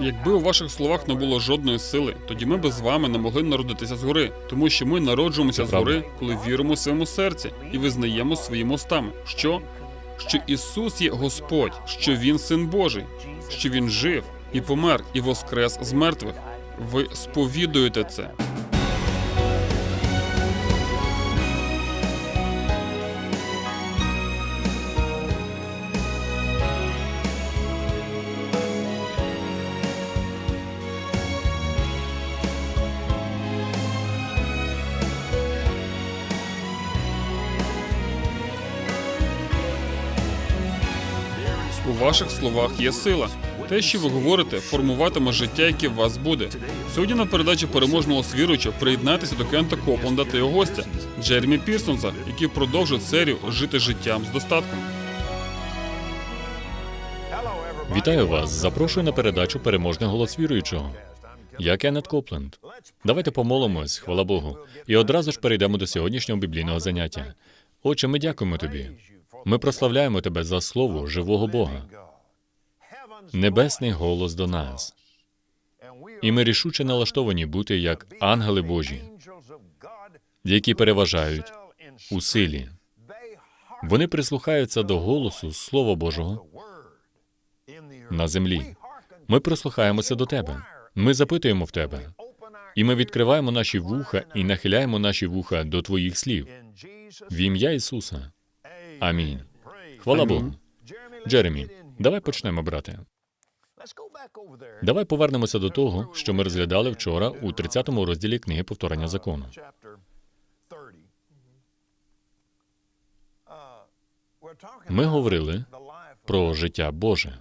Якби у ваших словах не було жодної сили, тоді ми би з вами не могли народитися згори, тому що ми народжуємося згори, коли віримо в своєму серці і визнаємо своїми устами, що що Ісус є Господь, що Він син Божий, що Він жив і помер, і воскрес з мертвих. Ви сповідуєте це. Ваших словах є сила. Те, що ви говорите, формуватиме життя, яке в вас буде. Сьогодні на передачі переможного свіруча приєднайтеся до Кента Копланда та його гостя Джеремі Пірсонса, який продовжує серію жити життям з достатком. Вітаю вас! Запрошую на передачу Переможний голос віруючого. Я Кеннет Копленд. Давайте помолимось, хвала Богу, і одразу ж перейдемо до сьогоднішнього біблійного заняття. Отче, ми дякуємо тобі. Ми прославляємо тебе за слово живого Бога, небесний голос до нас. І ми рішуче налаштовані бути як ангели Божі, які переважають у силі. Вони прислухаються до голосу Слова Божого на землі. Ми прислухаємося до тебе. Ми запитуємо в тебе, і ми відкриваємо наші вуха і нахиляємо наші вуха до твоїх слів. В ім'я Ісуса. Амінь. Хвала Богу. Джеремі, давай почнемо, брате. Давай повернемося до того, що ми розглядали вчора у 30-му розділі книги повторення закону. Ми говорили Про життя Боже.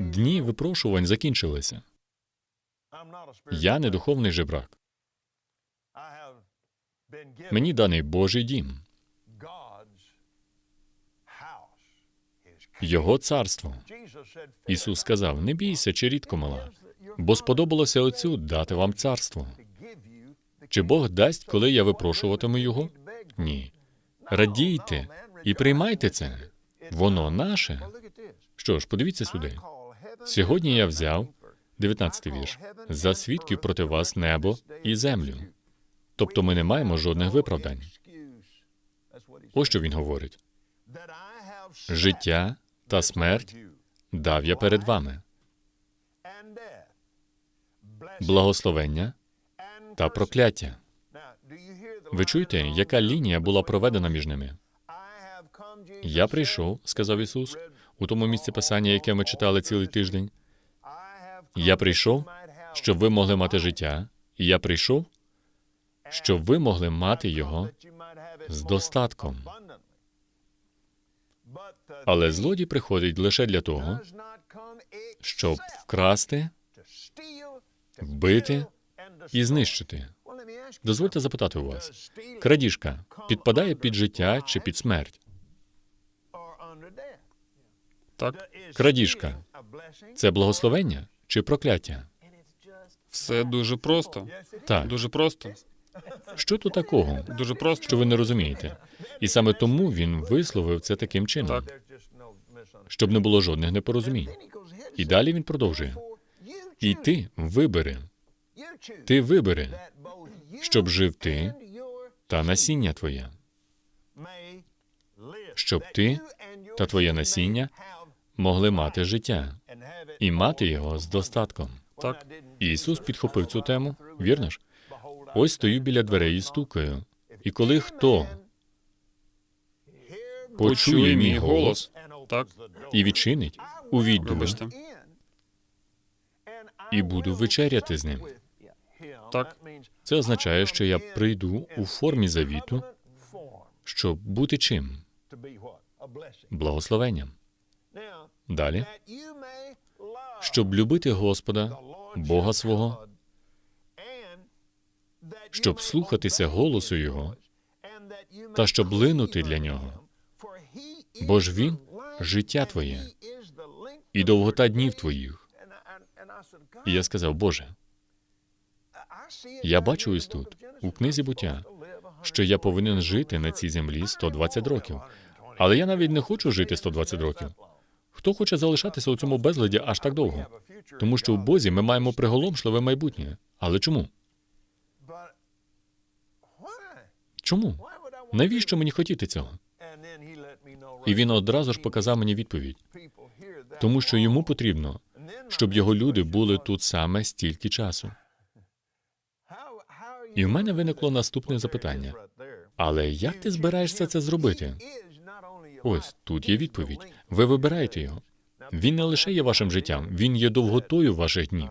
Дні випрошувань закінчилися. Я не духовний жебрак. Мені даний Божий дім, його царство. Ісус сказав: не бійся, чи рідко мала, бо сподобалося Отцю дати вам царство. Чи Бог дасть, коли я випрошуватиму його? Ні. Радійте і приймайте це. Воно наше. Що ж, подивіться сюди. Сьогодні я взяв 19-й вірш за свідків проти вас небо і землю. Тобто ми не маємо жодних виправдань. Ось що він говорить: життя та смерть дав я перед вами, благословення та прокляття. Ви чуєте, яка лінія була проведена між ними? Я прийшов, сказав Ісус, у тому місці писання, яке ми читали цілий тиждень. Я прийшов, щоб ви могли мати життя, і я прийшов, щоб ви могли мати його з достатком. Але злодій приходить лише для того, щоб вкрасти, вбити і знищити. Дозвольте запитати у вас: крадіжка підпадає під життя чи під смерть? Так, Крадіжка це благословення чи прокляття? все дуже просто. Так, Дуже просто. Що тут такого, Дуже просто. що ви не розумієте? І саме тому він висловив це таким чином, Так. щоб не було жодних непорозумінь. І далі він продовжує. І ти вибери, ти вибери, щоб жив ти та насіння твоє, щоб ти та твоє насіння могли мати життя і мати його з достатком. Так. Ісус підхопив цю тему, вірно ж? Ось стою біля дверей і стукаю. І коли хто почує мій голос Так, і відчинить, увійду і буду вечеряти з ним. Так. Це означає, що я прийду у формі завіту, щоб бути чим? Благословенням. Далі, щоб любити Господа, Бога свого, щоб слухатися голосу Його та щоб линути для нього. Бо ж Він життя твоє і довгота днів твоїх. І я сказав, Боже, я бачу ось тут, у книзі буття, що я повинен жити на цій землі 120 років. Але я навіть не хочу жити 120 років. Хто хоче залишатися у цьому безладі аж так довго? Тому що в Бозі ми маємо приголомшливе майбутнє. Але чому? Чому? Навіщо мені хотіти цього? І він одразу ж показав мені відповідь, тому що йому потрібно, щоб його люди були тут саме стільки часу. І в мене виникло наступне запитання. Але як ти збираєшся це зробити? Ось тут є відповідь. Ви вибираєте його. Він не лише є вашим життям, він є довготою ваших днів.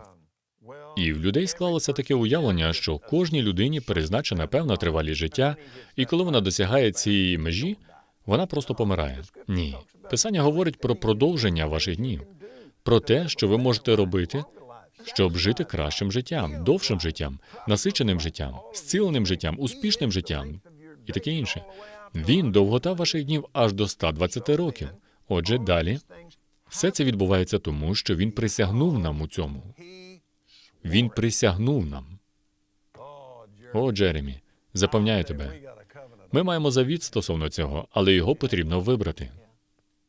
І в людей склалося таке уявлення, що кожній людині призначена певна тривалість життя, і коли вона досягає цієї межі, вона просто помирає. Ні. Писання говорить про продовження ваших днів, про те, що ви можете робити, щоб жити кращим життям, довшим життям, насиченим життям, зціленим життям, успішним життям і таке інше. Він довгота ваших днів аж до 120 років. Отже, далі все це відбувається тому, що він присягнув нам у цьому. Він присягнув нам. О, Джеремі, запевняю тебе. Ми маємо завіт стосовно цього, але його потрібно вибрати.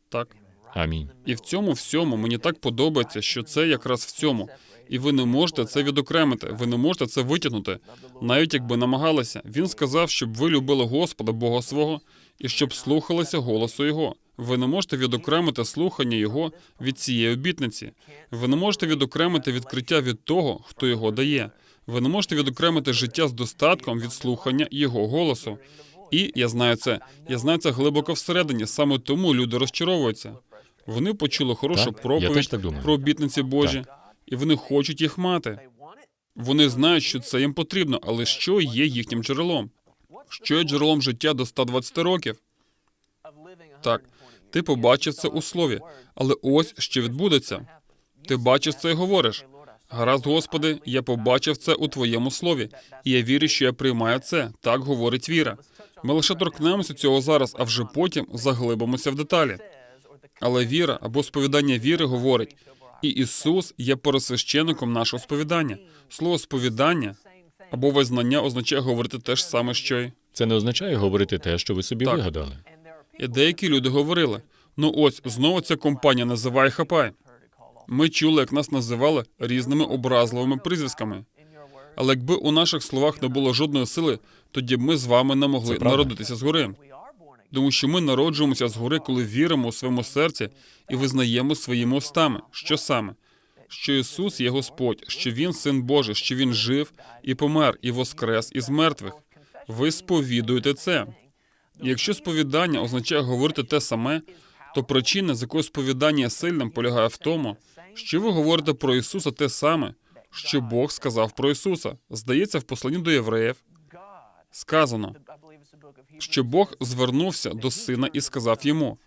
Так. Амінь. І в цьому всьому мені так подобається, що це якраз в цьому. І ви не можете це відокремити, ви не можете це витягнути, навіть якби намагалися. Він сказав, щоб ви любили Господа Бога свого і щоб слухалися голосу Його. Ви не можете відокремити слухання Його від цієї обітниці. Ви не можете відокремити відкриття від того, хто його дає. Ви не можете відокремити життя з достатком від слухання Його голосу. І я знаю це. Я знаю це глибоко всередині. Саме тому люди розчаровуються. Вони почули хорошу Так, проповідь так про обітниці Божі, і вони хочуть їх мати. Вони знають, що це їм потрібно, але що є їхнім джерелом? Що є джерелом життя до 120 років? Так, ти побачив це у слові, але ось що відбудеться. Ти бачиш це і говориш. Гаразд, Господи, я побачив це у Твоєму слові, і я вірю, що я приймаю це. Так говорить віра. Ми лише торкнемося цього зараз, а вже потім заглибимося в деталі. Але віра або сповідання віри говорить, і Ісус є пересвященником нашого сповідання. Слово сповідання або визнання означає говорити те ж саме, що й. Це не означає говорити те, що ви собі Так. вигадали. І деякі люди говорили: ну ось знову ця компанія називає хапай. Ми чули, як нас називали різними образливими прізвиськами. Але якби у наших словах не було жодної сили, тоді б ми з вами не могли народитися згори. Тому що ми народжуємося згори, коли віримо у своєму серці і визнаємо своїми устами, що саме, що Ісус є Господь, що Він син Божий, що Він жив і помер, і воскрес із мертвих. Ви сповідуєте це. Якщо сповідання означає говорити те саме, то причина, з якою сповідання сильним, полягає в тому, що ви говорите про Ісуса те саме, що Бог сказав про Ісуса. Здається, в посланні до євреїв сказано, що Бог звернувся до сина і сказав йому: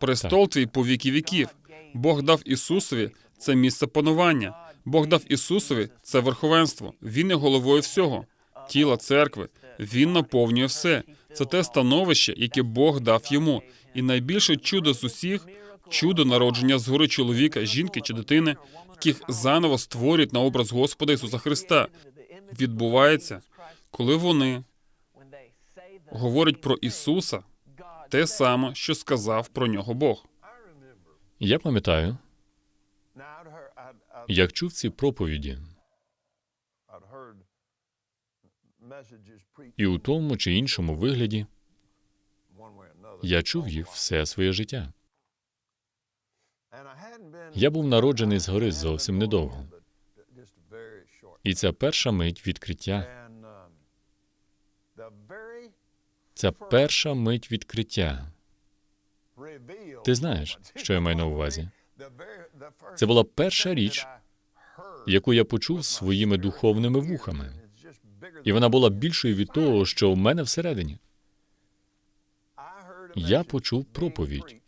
престол твій по віки віків. Бог дав Ісусові це місце панування. Бог дав Ісусові це верховенство. Він є головою всього, тіла церкви. Він наповнює все. Це те становище, яке Бог дав йому. І найбільше чудо з усіх чудо народження згори чоловіка, жінки чи дитини, яких заново створюють на образ Господа Ісуса Христа. Відбувається, коли вони говорять про Ісуса, те саме, що сказав про нього Бог. Я пам'ятаю, як чув ці проповіді, і у тому чи іншому вигляді я чув їх все своє життя. Я був народжений згори зовсім недовго. І ця перша мить відкриття, ця перша мить відкриття. Ти знаєш, що я маю на увазі? Це була перша річ, яку я почув своїми духовними вухами. І вона була більшою від того, що в мене всередині. Я почув проповідь,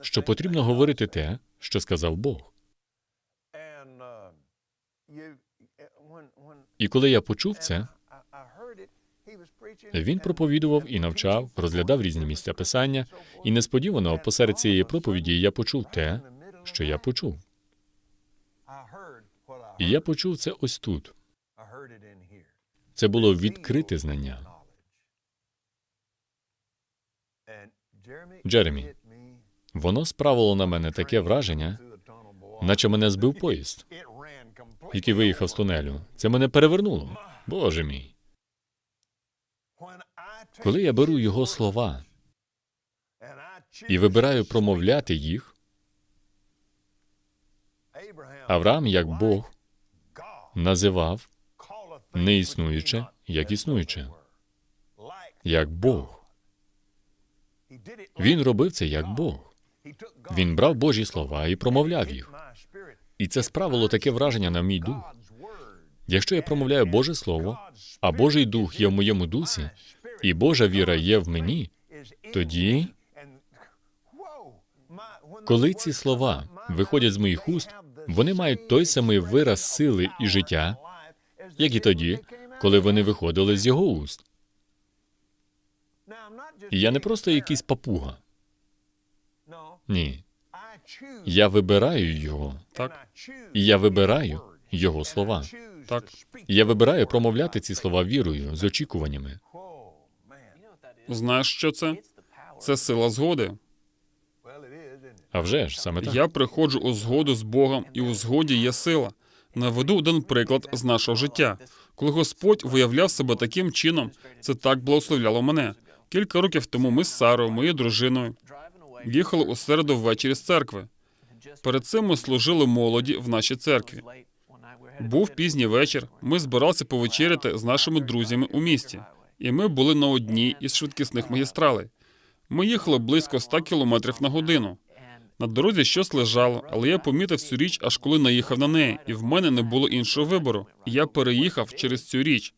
що потрібно говорити те, що сказав Бог. І коли я почув це, він проповідував і навчав, розглядав різні місця писання, і несподівано посеред цієї проповіді я почув те, що я почув. І я почув це ось тут. Це було відкрите знання. Джеремі, воно справило на мене таке враження, наче мене збив поїзд, який виїхав з тунелю. Це мене перевернуло. Боже мій. Коли я беру його слова і вибираю промовляти їх, Авраам, як Бог, називав неіснуюче як існуюче, як Бог. Він робив це як Бог. Він брав Божі слова і промовляв їх. І це справило таке враження на мій дух. Якщо я промовляю Боже Слово, а Божий Дух є в моєму дусі, і Божа віра є в мені, тоді, коли ці слова виходять з моїх уст, вони мають той самий вираз сили і життя, як і тоді, коли вони виходили з його уст. І я не просто якийсь папуга. Ні. Я вибираю його, Так, і я вибираю його слова. так. І Я вибираю промовляти ці слова вірою з очікуваннями. Знаєш, що це? Це сила згоди. А вже ж саме так. Я приходжу у згоду з Богом, і у згоді є сила. Наведу один приклад з нашого життя. Коли Господь виявляв себе таким чином, це так благословляло мене. Кілька років тому ми з Сарою, моєю дружиною, їхали у середу ввечері з церкви. Перед цим ми служили молоді в нашій церкві. Був пізній вечір. Ми збиралися повечеряти з нашими друзями у місті, і ми були на одній із швидкісних магістралей. Ми їхали близько 100 кілометрів на годину. На дорозі щось лежало, але я помітив цю річ, аж коли наїхав на неї, і в мене не було іншого вибору. Я переїхав через цю річ.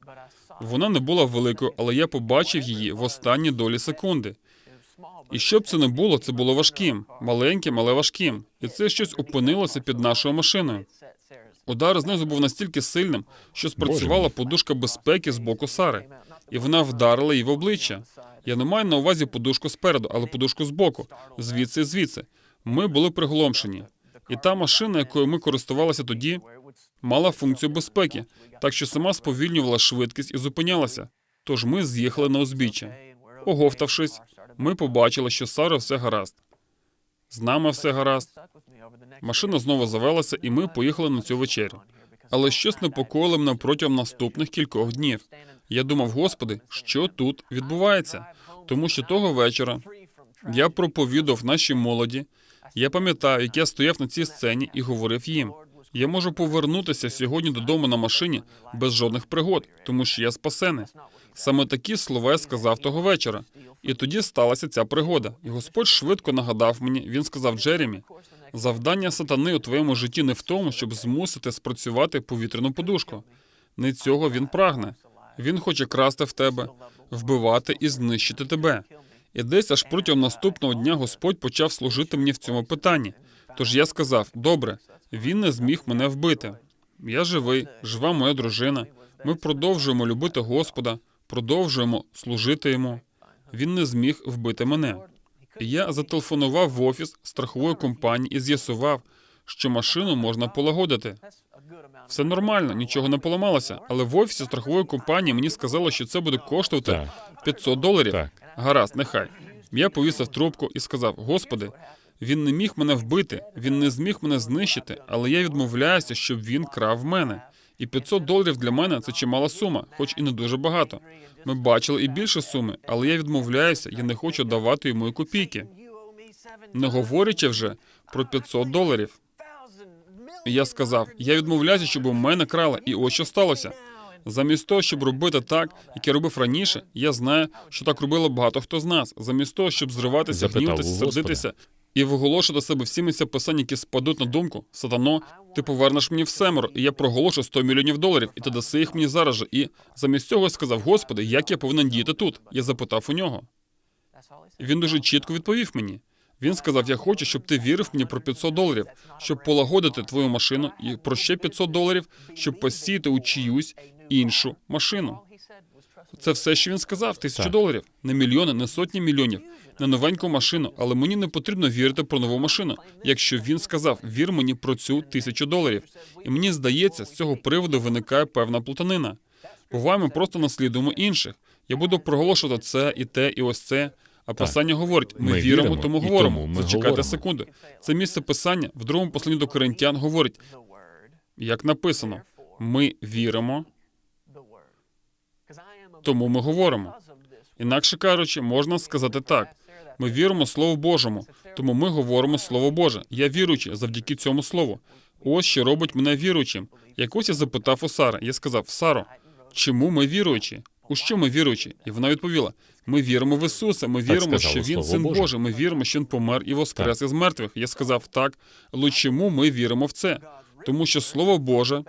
Вона не була великою, але я побачив її в останні долі секунди. І що б це не було, це було важким, маленьким, але важким. І це щось опинилося під нашою машиною. Удар знизу був настільки сильним, що спрацювала подушка безпеки з боку Сари, і вона вдарила її в обличчя. Я не маю на увазі подушку спереду, але подушку збоку, звідси звідси. Ми були приголомшені. І та машина, якою ми користувалися тоді, мала функцію безпеки, так що сама сповільнювала швидкість і зупинялася. Тож ми з'їхали на узбіччя. Оговтавшись, ми побачили, що з Сарою все гаразд. З нами все гаразд. Машина знову завелася, і ми поїхали на цю вечерю. Але щось непокоїло мене протягом наступних кількох днів. Я думав, господи, що тут відбувається? Тому що того вечора я проповідав нашій молоді. Я пам'ятаю, як я стояв на цій сцені і говорив їм. Я можу повернутися сьогодні додому на машині без жодних пригод, тому що я спасений. Саме такі слова я сказав того вечора. І тоді сталася ця пригода. І Господь швидко нагадав мені. Він сказав Джеремі: завдання сатани у твоєму житті не в тому, щоб змусити спрацювати повітряну подушку. Не цього він прагне. Він хоче красти в тебе, вбивати і знищити тебе. І десь аж протягом наступного дня Господь почав служити мені в цьому питанні. Тож я сказав: добре, він не зміг мене вбити. Я живий, жива моя дружина. Ми продовжуємо любити Господа, продовжуємо служити йому. Він не зміг вбити мене. І я зателефонував в офіс страхової компанії і з'ясував, що машину можна полагодити. Все нормально, нічого не поламалося. Але в офісі страхової компанії мені сказали, що це буде коштувати Так. 500 доларів. Так. Гаразд, нехай. Я повісив трубку і сказав: Господи, він не міг мене вбити, він не зміг мене знищити, але я відмовляюся, щоб він крав мене. І 500 доларів для мене це чимала сума, хоч і не дуже багато. Ми бачили і більше суми, але я відмовляюся, я не хочу давати йому і копійки. Не говорячи вже про 500 доларів. Я сказав: я відмовляюся, щоб у мене крали, і ось що сталося. Замість того, щоб робити так, як я робив раніше, я знаю, що так робило багато хто з нас. Замість того, щоб зриватися, Господа. сердитися і виголошувати себе всі місця писань, які спадуть на думку, сатано, ти повернеш мені в семеро, і я проголошу 100 мільйонів доларів, і ти даси їх мені зараз же. І замість цього я сказав, Господи, як я повинен діяти тут? Я запитав у нього. І Він дуже чітко відповів мені. Він сказав: Я хочу, щоб ти вірив мені про 500 доларів, щоб полагодити твою машину, і про ще 500 доларів, щоб посіяти у чиюсь іншу машину. Це все, що він сказав, тисячу доларів, не мільйони, не сотні мільйонів, не новеньку машину. Але мені не потрібно вірити про нову машину. Якщо він сказав, вір мені про цю тисячу доларів. І мені здається, з цього приводу виникає певна плутанина. Буває, ми просто наслідуємо інших. Я буду проголошувати це і те, і ось це. А писання говорить: ми, Ми віримо, віримо, тому говоримо. тому ми Зачекайте говоримо. секунду. Це місце писання в другому посланні до коринтян говорить, як написано: ми віримо, тому ми говоримо. Інакше кажучи, можна сказати так: ми віримо Слову Божому, тому ми говоримо Слово Боже. Я віруючий завдяки цьому слову. Ось що робить мене віруючим. Якось я запитав у Сари. Я сказав: Саро, чому ми віруючі? У що ми віруючі? І вона відповіла: Ми віримо в Ісуса. Ми віримо, що Він син. Божий. Ми віримо, що Він помер і воскрес із мертвих. Я сказав так, але чому ми віримо в це? Тому що Слово Боже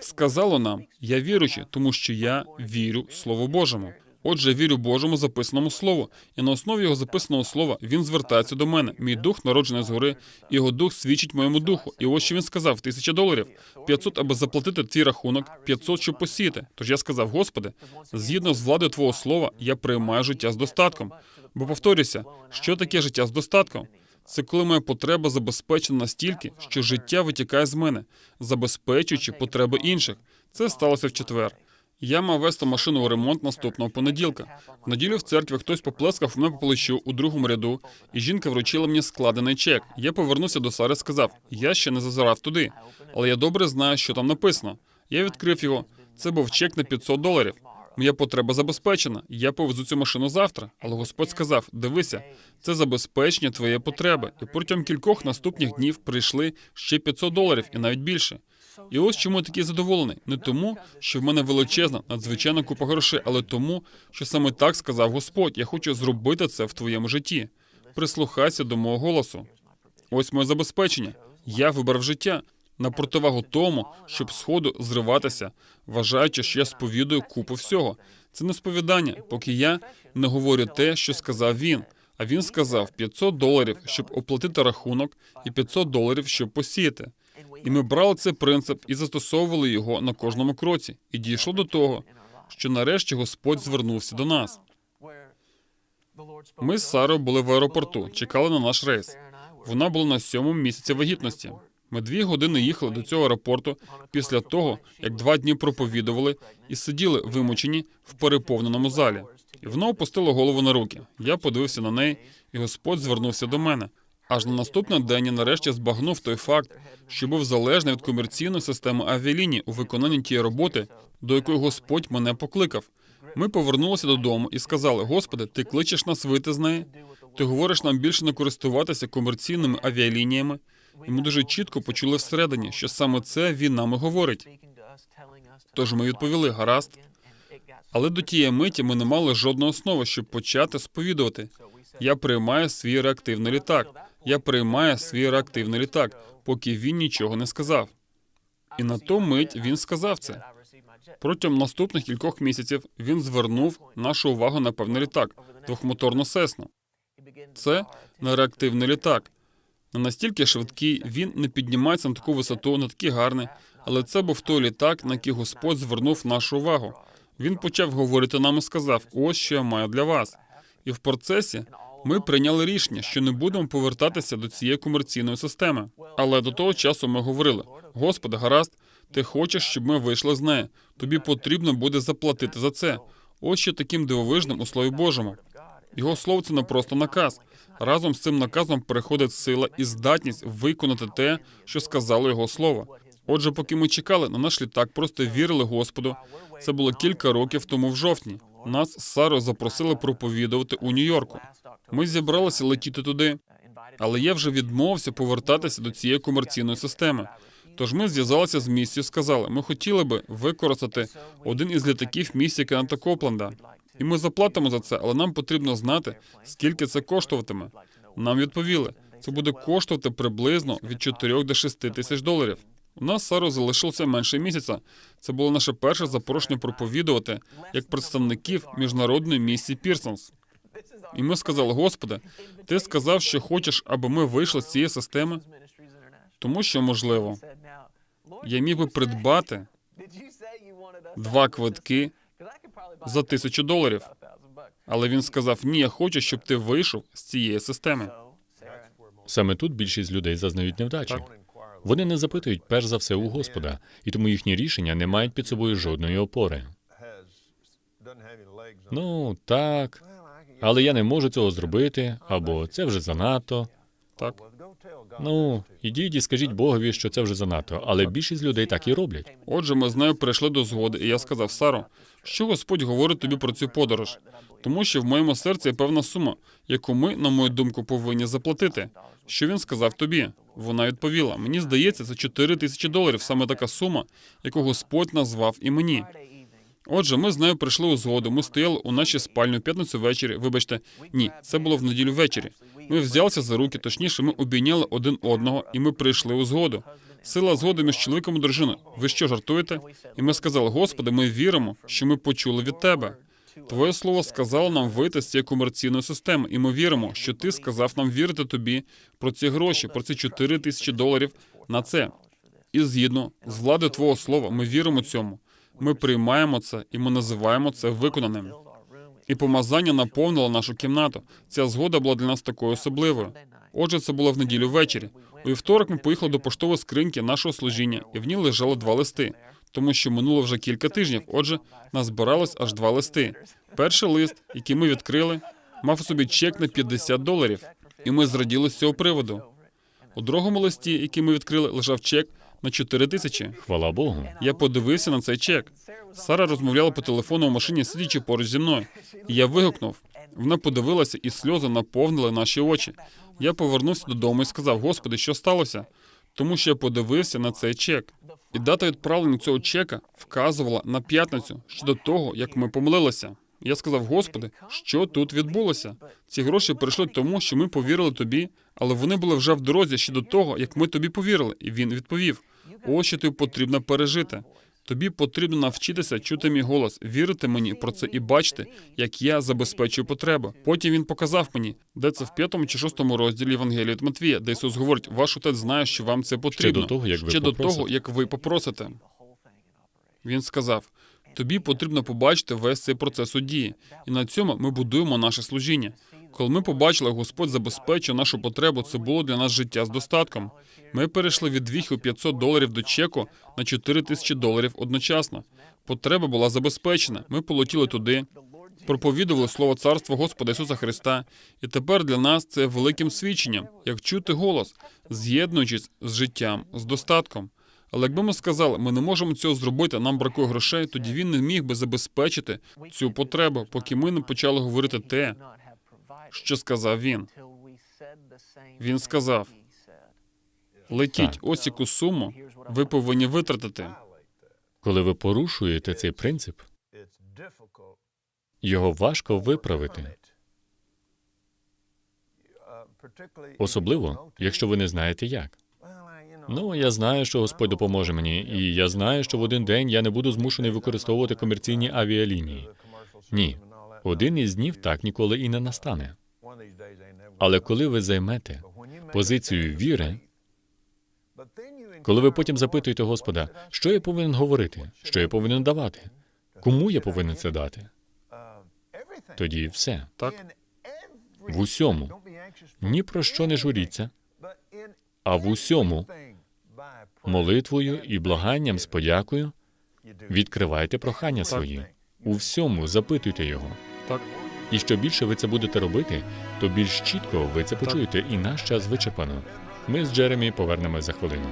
сказало нам: я віруючий, тому що я вірю Слову Божому. Отже, вірю Божому записаному слову, і на основі його записаного слова він звертається до мене. Мій дух народжений згори, його дух свідчить моєму духу. І ось що він сказав: тисяча доларів, 500, аби заплатити твій рахунок, 500, щоб посіяти. Тож я сказав, Господи, згідно з владою Твого слова, я приймаю життя з достатком. Бо повторюся, що таке життя з достатком? Це коли моя потреба забезпечена настільки, що життя витікає з мене, забезпечуючи потреби інших. Це сталося в четвер. Я мав вести машину у ремонт наступного понеділка. В неділю в церкві хтось поплескав мене по плечу у другому ряду, і жінка вручила мені складений чек. Я повернувся до Сари і сказав: я ще не зазирав туди, але я добре знаю, що там написано. Я відкрив його. Це був чек на 500 доларів. Моя потреба забезпечена. Я повезу цю машину завтра. Але Господь сказав: дивися, це забезпечення твоєї потреби. І протягом кількох наступних днів прийшли ще 500 доларів і навіть більше. І ось чому я такий задоволений. Не тому, що в мене величезна, надзвичайна купа грошей, але тому, що саме так сказав Господь. Я хочу зробити це в твоєму житті. Прислухайся до мого голосу. Ось моє забезпечення. Я вибрав життя на противагу тому, щоб сходу зриватися, вважаючи, що я сповідую купу всього. Це не сповідання, поки я не говорю те, що сказав він. А він сказав 500 доларів, щоб оплатити рахунок, і 500 доларів, щоб посіяти. І ми брали цей принцип і застосовували його на кожному кроці. І дійшло до того, що нарешті Господь звернувся до нас. Ми з Сарою були в аеропорту, чекали на наш рейс. Вона була на сьомому місяці вагітності. Ми дві години їхали до цього аеропорту після того, як два дні проповідували і сиділи вимучені в переповненому залі. І вона опустила голову на руки. Я подивився на неї, і Господь звернувся до мене. Аж на наступний день я нарешті збагнув той факт, що був залежний від комерційної системи авіаліній у виконанні тієї роботи, до якої Господь мене покликав. Ми повернулися додому і сказали: Господи, ти кличеш нас вийти з неї? Ти говориш нам більше не користуватися комерційними авіалініями. І ми дуже чітко почули всередині, що саме це він нам і говорить. Тож ми відповіли гаразд. Але до тієї миті ми не мали жодної основи, щоб почати сповідувати. Я приймаю свій реактивний літак. Я приймаю свій реактивний літак, поки він нічого не сказав. І на ту мить він сказав це. Протягом наступних кількох місяців він звернув нашу увагу на певний літак, двохмоторну сесну. Це не реактивний літак. Не настільки швидкий, він не піднімається на таку висоту, не такий гарний, але це був той літак, на який Господь звернув нашу увагу. Він почав говорити нам і сказав: ось що я маю для вас. І в процесі ми прийняли рішення, що не будемо повертатися до цієї комерційної системи. Але до того часу ми говорили: Господи, гаразд, ти хочеш, щоб ми вийшли з неї. Тобі потрібно буде заплатити за це. Ось що таким дивовижним у Слові Божому. Його слово це не просто наказ. Разом з цим наказом приходить сила і здатність виконати те, що сказало його слово. Отже, поки ми чекали на наш літак, просто вірили Господу. Це було кілька років тому в жовтні. Нас з Сарою запросили проповідувати у Нью-Йорку. Ми зібралися летіти туди, але я вже відмовився повертатися до цієї комерційної системи. Тож ми зв'язалися з місією сказали, ми хотіли би використати один із літаків місії Кеннета Копленда. І ми заплатимо за це, але нам потрібно знати, скільки це коштуватиме. Нам відповіли, це буде коштувати приблизно від 4 до 6 тисяч доларів. У нас Сару залишилося менше місяця. Це було наше перше запрошення проповідувати як представників міжнародної місії Пірсонс. І ми сказали, Господи, ти сказав, що хочеш, аби ми вийшли з цієї системи, тому що можливо, я міг би придбати два квитки за тисячу доларів. Але він сказав: Ні, я хочу, щоб ти вийшов з цієї системи. Саме тут більшість людей зазнають невдачі. Вони не запитують перш за все у Господа, і тому їхні рішення не мають під собою жодної опори. Ну так, Але я не можу цього зробити, або це вже занадто. Так, Ну, ідіть і скажіть Богові, що це вже занадто. Але більшість людей так і роблять. отже, ми з нею прийшли до згоди, і я сказав Саро, що Господь говорить тобі про цю подорож, тому що в моєму серці є певна сума, яку ми, на мою думку, повинні заплатити. Що він сказав тобі? Вона відповіла: мені здається, це 4 тисячі доларів, саме така сума, яку Господь назвав і мені. Отже, ми з нею прийшли у згоду. Ми стояли у нашій спальні у п'ятницю ввечері. Вибачте, ні, це було в неділю ввечері. Ми взялися за руки, точніше, ми обійняли один одного, і ми прийшли у згоду. Сила згоди між чоловіком і дружиною. Ви що жартуєте? І ми сказали: Господи, ми віримо, що ми почули від тебе. Твоє слово сказало нам вийти з цієї комерційної системи, і ми віримо, що ти сказав нам вірити тобі про ці гроші, про ці 4 тисячі доларів на це. І згідно з влади Твого слова, ми віримо цьому. Ми приймаємо це і ми називаємо це виконаним. І помазання наповнило нашу кімнату. Ця згода була для нас такою особливою. Отже, це було в неділю ввечері. У вівторок ми поїхали до поштової скриньки нашого служіння, і в ній лежало два листи, тому що минуло вже кілька тижнів. Отже, назбиралось аж два листи. Перший лист, який ми відкрили, мав у собі чек на 50 доларів, і ми зраділи з цього приводу. У другому листі, який ми відкрили, лежав чек на 4 тисячі. Хвала Богу. Я подивився на цей чек. Сара розмовляла по телефону у машині, сидячи поруч зі мною. І я вигукнув. Вона подивилася, і сльози наповнили наші очі. Я повернувся додому і сказав: Господи, що сталося? Тому що я подивився на цей чек. І дата відправлення цього чека вказувала на п'ятницю ще до того, як ми помилилися. Я сказав: Господи, що тут відбулося? Ці гроші прийшли тому, що ми повірили тобі, але вони були вже в дорозі ще до того, як ми тобі повірили. І він відповів: Ось що тобі потрібно пережити. Тобі потрібно навчитися чути мій голос, вірити мені про це і бачити, як я забезпечую потреби. Потім він показав мені, де це в п'ятому чи шостому розділі Євангелія від Матвія, де Ісус говорить: ваш отець знає, що вам це потрібно. до того, як ви Ще до того, як ви попросите. Він сказав: тобі потрібно побачити весь цей процес у дії, і на цьому ми будуємо наше служіння. Коли ми побачили, Господь забезпечив нашу потребу, це було для нас життя з достатком. Ми перейшли від двіх у 500 доларів до чеку на 4 тисячі доларів одночасно. Потреба була забезпечена. Ми полетіли туди, проповідували слово царства Господа Ісуса Христа, і тепер для нас це великим свідченням, як чути голос, з'єднуючись з життям, з достатком. Але якби ми сказали, ми не можемо цього зробити, нам бракує грошей, тоді він не міг би забезпечити цю потребу, поки ми не почали говорити те, що сказав він. Він сказав: летіть, ось яку суму ви повинні витратити. Коли ви порушуєте цей принцип, його важко виправити. Особливо, якщо ви не знаєте як. Ну, я знаю, що Господь допоможе мені, і я знаю, що в один день я не буду змушений використовувати комерційні авіалінії. Ні, один із днів так ніколи і не настане. Але коли ви займете позицію віри, коли ви потім запитуєте Господа, що я повинен говорити, що я повинен давати, кому я повинен це дати, тоді все. Так. В усьому. Ні про що не журіться, а в усьому молитвою і благанням з подякою відкривайте прохання свої. У всьому запитуйте його. Так. І що більше ви це будете робити, то більш чітко ви це почуєте, і наш час вичерпано. Ми з Джеремі повернемось за хвилину.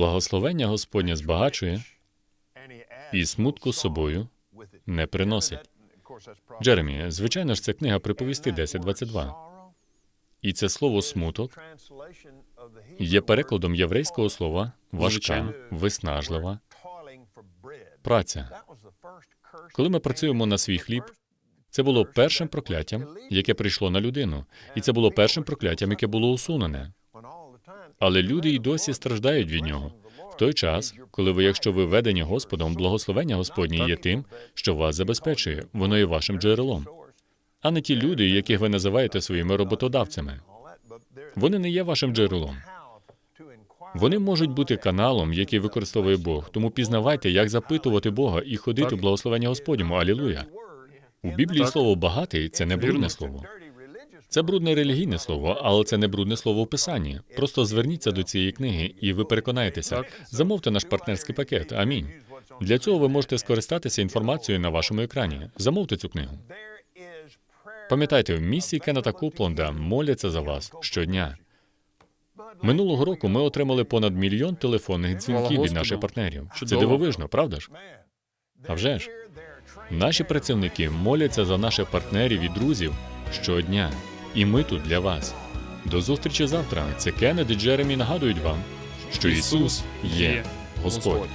Благословення Господнє збагачує і смутку собою не приносить. Джеремі, звичайно ж, це книга приповісти 10.22. І це слово смуток є перекладом єврейського слова важка, виснажлива праця. Коли ми працюємо на свій хліб, це було першим прокляттям, яке прийшло на людину, і це було першим прокляттям, яке було усунене. Але люди й досі страждають від нього. В той час, коли ви, якщо ви ведені Господом, благословення Господнє є тим, що вас забезпечує, воно є вашим джерелом, а не ті люди, яких ви називаєте своїми роботодавцями. Вони не є вашим джерелом. Вони можуть бути каналом, який використовує Бог. Тому пізнавайте, як запитувати Бога і ходити в благословення Господньому. Алілуя. У Біблії слово багатий це не брудне слово. Це брудне релігійне слово, але це не брудне слово в писанні. Просто зверніться до цієї книги, і ви переконаєтеся. Замовте наш партнерський пакет. Амінь. Для цього ви можете скористатися інформацією на вашому екрані. Замовте цю книгу. Пам'ятайте, в місії Кеннета Копланда моляться за вас щодня. Минулого року ми отримали понад мільйон телефонних дзвінків від наших партнерів. Це дивовижно, правда ж? А вже ж. Наші працівники моляться за наших партнерів і друзів щодня. І ми тут для вас. До зустрічі завтра. Це Кеннет і Джеремі нагадують вам, що Ісус є Господь.